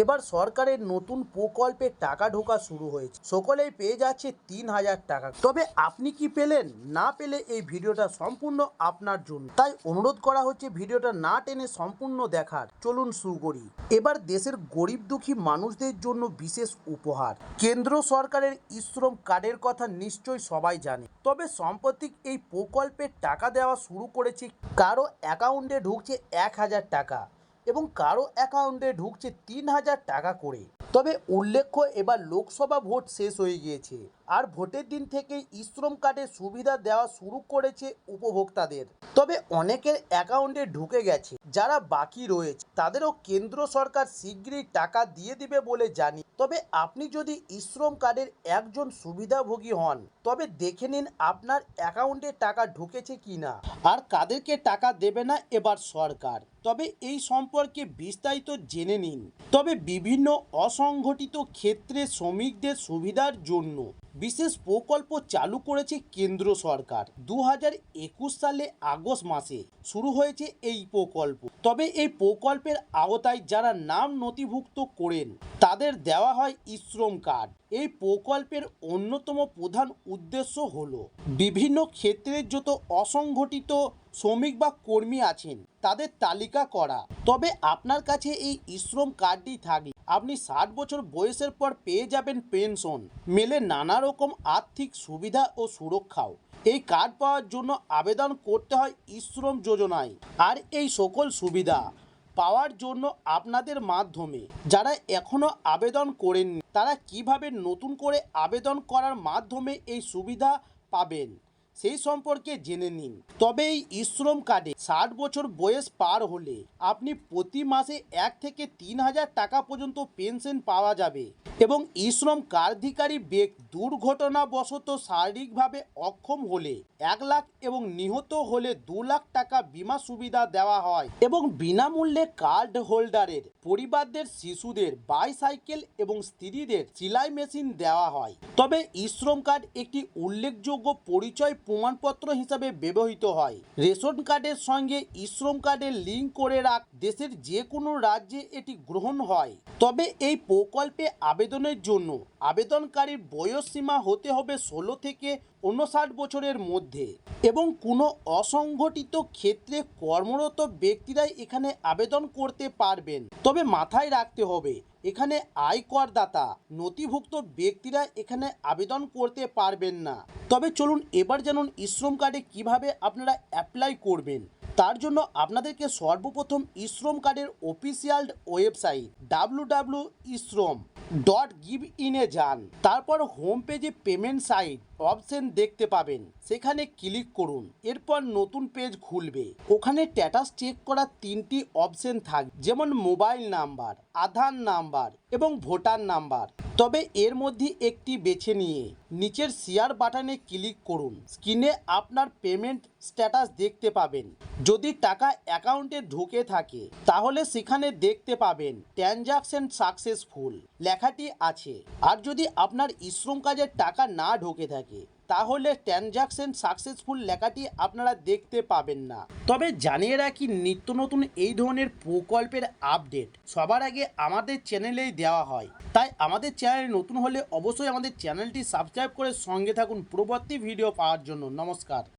এবার সরকারের নতুন প্রকল্পে টাকা ঢোকা শুরু হয়েছে। সকলেই পেয়ে যাচ্ছে তিন হাজার টাকা। তবে আপনি কি পেলেন? না পেলে এই ভিডিওটা সম্পূর্ণ আপনার জন্য। তাই অনুরোধ করা হচ্ছে ভিডিওটা না টেনে সম্পূর্ণ দেখার। চলুন শুরু করি। এবার দেশের গরিব দুঃখী মানুষদের জন্য বিশেষ উপহার। কেন্দ্র সরকারের ইশ্রম কার্ডের কথা নিশ্চয়ই সবাই জানে। তবে সাম্প্রতিক এই প্রকল্পের টাকা দেওয়া শুরু করেছে কারও অ্যাকাউন্টে ঢুকছে এক হাজার টাকা। এবং কারও অ্যাকাউন্টে ঢুকছে তিন হাজার টাকা করে। তবে উল্লেখ্য, এবার লোকসভা ভোট শেষ হয়ে গিয়েছে। আর ভোটের দিন থেকেই ইশ্রম কার্ডের সুবিধা দেওয়া শুরু করেছে উপভোক্তাদের। তবে অনেকের অ্যাকাউন্টে ঢুকে গেছে, যারা বাকি রয়েছে। তাদেরও কেন্দ্র সরকার শীঘ্রই টাকা দিয়ে দিবে বলে জানি। তবে আপনি যদি ইশ্রম কার্ডের একজন সুবিধাভোগী হন, তবে দেখে নিন আপনার অ্যাকাউন্টে টাকা ঢুকেছে কি না আর কাদেরকে টাকা দেবে না এবার সরকার? তবে এই সম্পর্কে বিস্তারিত জেনে নিন। তবে বিভিন্ন অসংগঠিত ক্ষেত্রে শ্রমিকদের সুবিধার জন্য বিশেষ প্রকল্প চালু করেছে কেন্দ্র সরকার। দু সালে আগস্ট মাসে শুরু হয়েছে এই প্রকল্প। তবে এই প্রকল্পের আওতায় যারা নাম নথিভুক্ত করেন তাদের দেওয়া হয় ইশ্রম কার্ড। এই প্রকল্পের অন্যতম প্রধান উদ্দেশ্য হল, বিভিন্ন ক্ষেত্রে যত অসংগঠিত শ্রমিক বা কর্মী আছেন, তাদের তালিকা করা। তবে আপনার কাছে এই ইশ্রম কার্ডটি থাকলে আপনি ষাট বছর বয়সের পর পেয়ে যাবেন পেনশন। মেলে নানা রকম আর্থিক সুবিধা ও সুরক্ষাও। এই কার্ড পাওয়ার জন্য আবেদন করতে হয় ইশ্রম যোজনায়। আর এই সকল সুবিধা পাওয়ার জন্য আপনাদের মাধ্যমে যারা এখনও আবেদন করেননি, তারা কীভাবে নতুন করে আবেদন করার মাধ্যমে এই সুবিধা পাবেন? সেই সম্পর্কে জেনে নিন। তবে এই ইশ্রম কার্ডে ষাট বছর বয়স পার হলে আপনি প্রতি মাসে এক থেকে তিন হাজার টাকা পর্যন্ত পেনশন পাওয়া যাবে এবং ইশ্রম কার্ডিকারী ব্যক্তি দুর্ঘটনাবশত শারীরিকভাবে অক্ষম হলে এক লাখ এবং নিহত হলে দু লাখ টাকা বিমা সুবিধা দেওয়া হয় এবং বিনামূল্যে কার্ড হোল্ডারের, পরিবারদের শিশুদের, বাইসাইকেল এবং স্ত্রীদের সেলাই মেশিন দেওয়া হয়। তবে ইশ্রম কার্ড একটি উল্লেখযোগ্য পরিচয় প্রমাণপত্র হিসাবে ব্যবহৃত হয়। রেশন কার্ডের সঙ্গে ইশ্রম কার্ডের লিঙ্ক করে রাখ, দেশের যে কোনো রাজ্যে এটি গ্রহণ হয়। তবে এই প্রকল্পে আবেদনের জন্য আবেদনকারীর বয়স সীমা হতে হবে ষোলো থেকে উনষাট বছরের মধ্যে এবং কোনো অসংগঠিত ক্ষেত্রে কর্মরত ব্যক্তিরাই এখানে আবেদন করতে পারবেন। তবে মাথায় রাখতে হবে, এখানে আয়করদাতা, নথিভুক্ত ব্যক্তিরা এখানে আবেদন করতে পারবেন না। তবে চলুন এবার জানুন ইশ্রম কার্ডে কীভাবে আপনারা অ্যাপ্লাই করবেন। তার জন্য আপনাদেরকে সর্বপ্রথম ইশ্রম কার্ডের official website W W eShram dot gov ইনে যান। তারপর হোম পেজে পেমেন্ট সাইট অপশন দেখতে পাবেন। সেখানে ক্লিক করুন। এরপর নতুন পেজ খুলবে। ওখানে স্ট্যাটাস চেক করার তিনটি অপশন থাকবে যেমন মোবাইল নাম্বার আধার নাম্বার এবং ভোটার নাম্বার তবে এর মধ্যে একটি বেছে নিয়ে নিচের শেয়ার বাটনে ক্লিক করুন। স্ক্রিনে আপনার পেমেন্ট স্ট্যাটাস দেখতে পাবেন। যদি টাকা অ্যাকাউন্টে ঢুকে থাকে, তাহলে সেখানে দেখতে পাবেন ট্রানজাকশন সাকসেসফুল লেখাটি আছে। আর যদি আপনার ইশ্রম কাজের টাকা না ঢোকে থাকে তাহলে ট্রানজাকশন সাকসেসফুল লেখাটি আপনারা দেখতে পাবেন না। তবে জানিয়ে রাখি, নিত্য নতুন এই ধরনের প্রকল্পের আপডেট সবার আগে আমাদের চ্যানেলেই দেওয়া হয়। তাই আমাদের চ্যানেল নতুন হলে অবশ্যই আমাদের চ্যানেলটি সাবস্ক্রাইব করে সঙ্গে থাকুন। পরবর্তী ভিডিও পাওয়ার জন্য নমস্কার।